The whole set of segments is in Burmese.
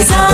세상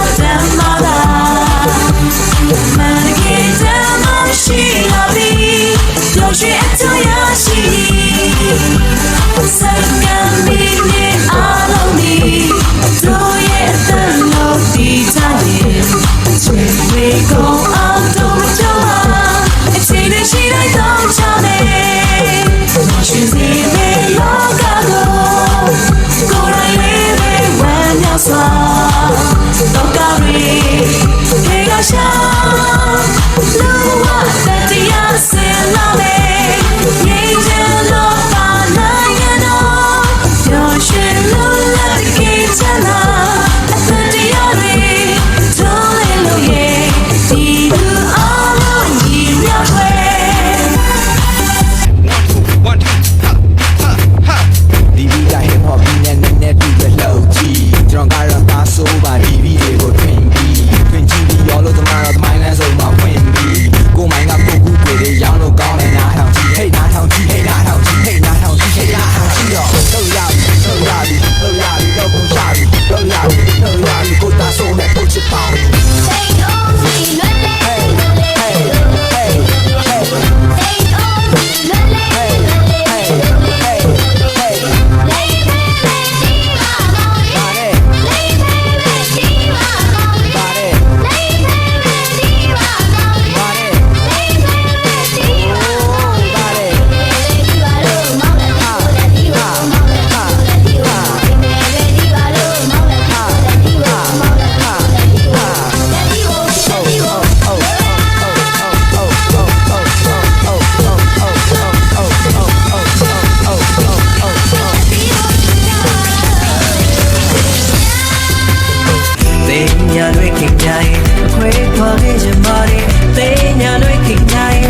ညာတွေခင်တိုင်းအခွေးခွာခဲ့ချင်ပါလေသိညာတွေခင်တိုင်း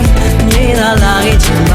မြေသာလာခဲ့ချင်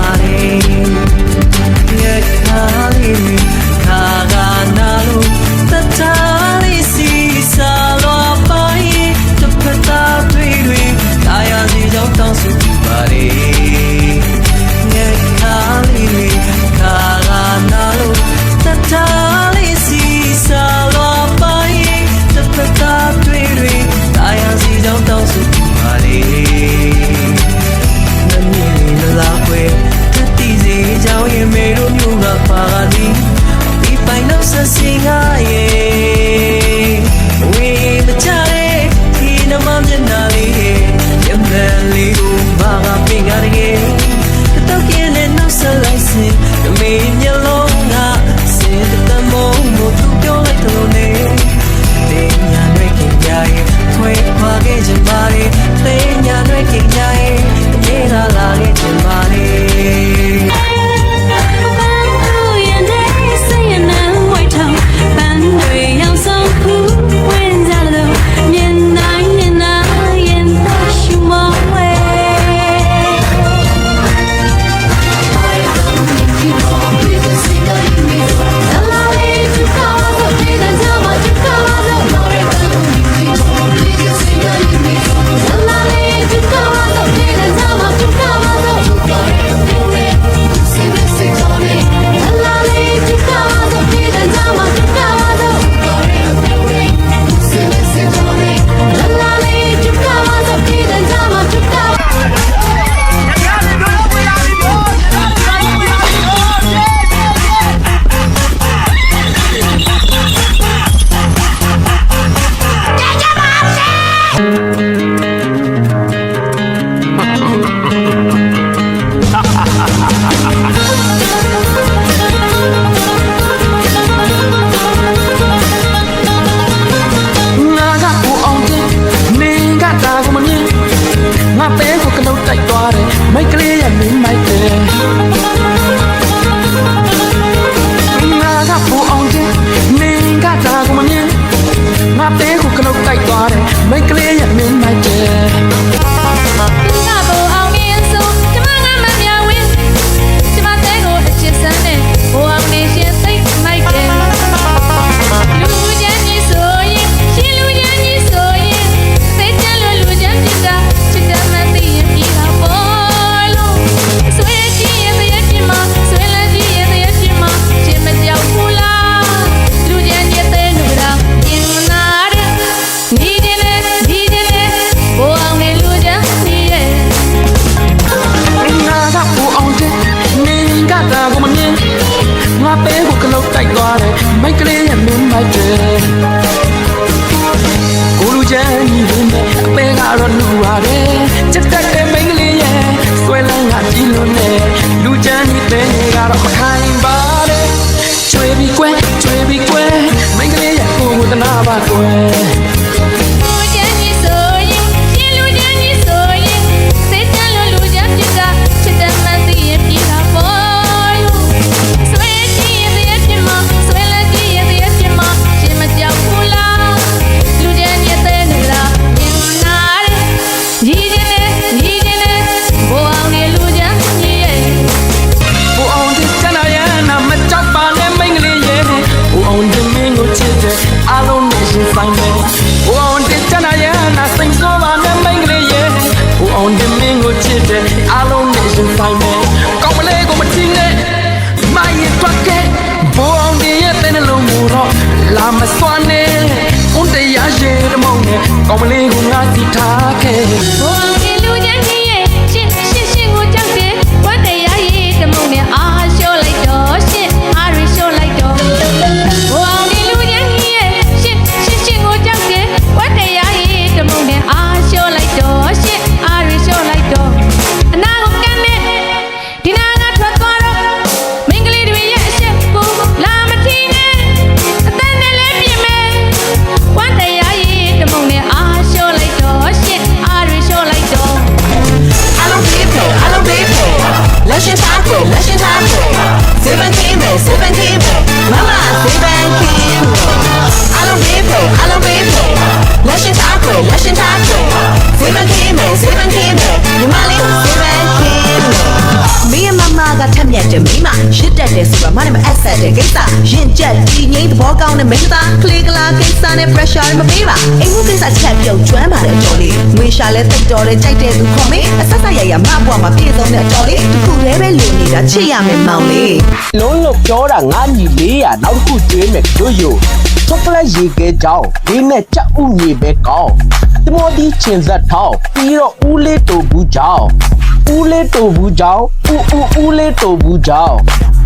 ကလုတ်တိုက်သွားတယ်မိုက်ကလေးရဲ့မင်းမိုက်တယ်ကိုလူချမ်းကြီးတွေနဲ့အပေကတော့လူပါတယ်ချက်တက်တဲ့မိန်းကလေးရဲ့ဆွဲလန်းကကြည့်လို့နဲ့လူချမ်းကြီးတဲ့ကတော့မခိုင်ပါတယ်ကျွေးပြီးကွယ်ကျွေးပြီးကွယ်မိန်းကလေးရဲ့ကိုယ်ကိုတနာပါကွယ် ဆိုင်မယ်ဘိုးအောင်ဒီကနာရနာစိတ်ဆိုးပါနဲ့မိန်းကလေးရဲ့ဘိုးအောင်ဒီမင်းကိုချစ်တဲ့အားလုံးနဲ့ရှင်ဆိုင်မယ်ကောင်းမလေးကိုမချင်းနဲ့မိုင်းရတော့ကဲဘိုးအောင်ဒီရဲ့တဲ့နှလုံးမူတော့လာမစွမ်းနဲ့ဦးတရားရဲ့တမောင်းနဲ့ကောင်းမလေးကိုငါစီထားခဲ့ဘိုးအောင်ဒီလူချ ဆိုတာမနဲ့မအပ်ဆက်တယ်ကိစ္စရင်ကြက်ကြီးငိမ့်သဘောကောင်းတဲ့မိန်းသားကလေးကလာကိစ္စနဲ့ pressure မပေးပါအိမ်မှုကိစ္စချက်ပြုတ်ကျွမ်းပါတယ်တော်လေးငွေရှာလဲတိတ်တော်တယ်ကြိုက်တဲ့သူခေါ်မေးအဆက်ဆက်ရရမဘွားမှာပြည့်စုံတဲ့အတော်လေးတစ်ခုတည်းပဲလိုနေတာချစ်ရမယ်မောင်လေးလုံးလို့ပြောတာငါညီ400နောက်တစ်ခုကျွေးမယ်တို့ယိုချောကလက်ရေခဲကြောင်းဒီနဲ့ကြက်ဥမြေပဲကောင်းတမောဒီချင်ဆက်ထောင်းပြီးတော့ဦးလေးတူဘူးကြောင်းဦးလေးတူဘူးကြောင်းဦးဦးဦးလေးတူဘူးကြောင်း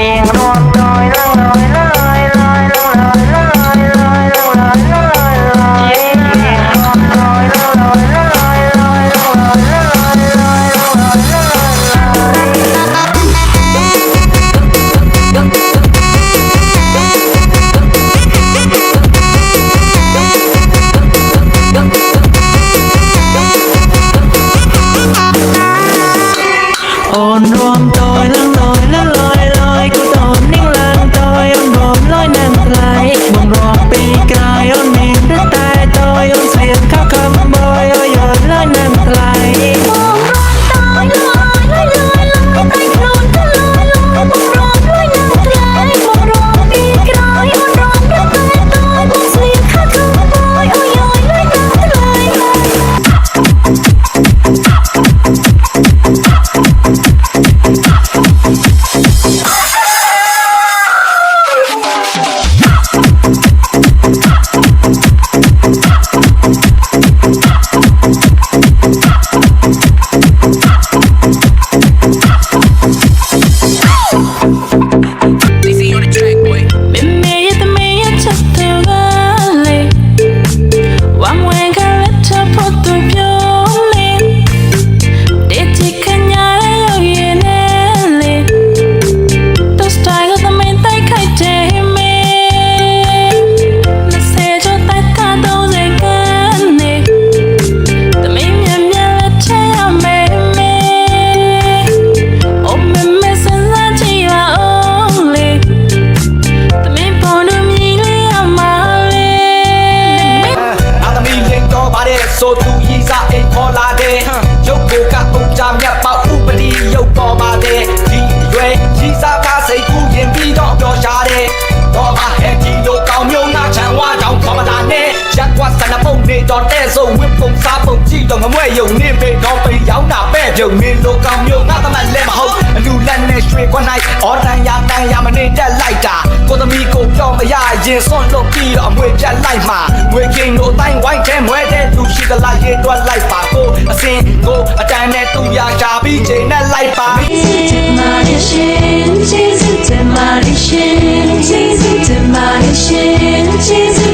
เมฆนวลลอยร่างลอย ပုံစားပုံကြည့်တော့ငမွဲ့ယုံနေပေတော့ပိန်ရောက်တာပဲ့ပြုံနေလိုကောင်မျိုးငါသမက်လဲမဟုတ်အလူလက်နဲ့ရွှေခွနိုင်အော်တန်ရတန်ရမနေတက်လိုက်တာကိုသမီးကိုပြောမရရင်စွန့်လို့ပြီးတော့အမွေပြတ်လိုက်မှာငွေကင်းတို့တိုင်းဝိုင်းထဲမွဲတဲ့လူရှိသလားရေတွက်လိုက်ပါကိုအစင်ကိုအတန်နဲ့သူရရှာပြီးချိန်နဲ့လိုက်ပါ Jesus, demolition, Jesus, demolition, Jesus,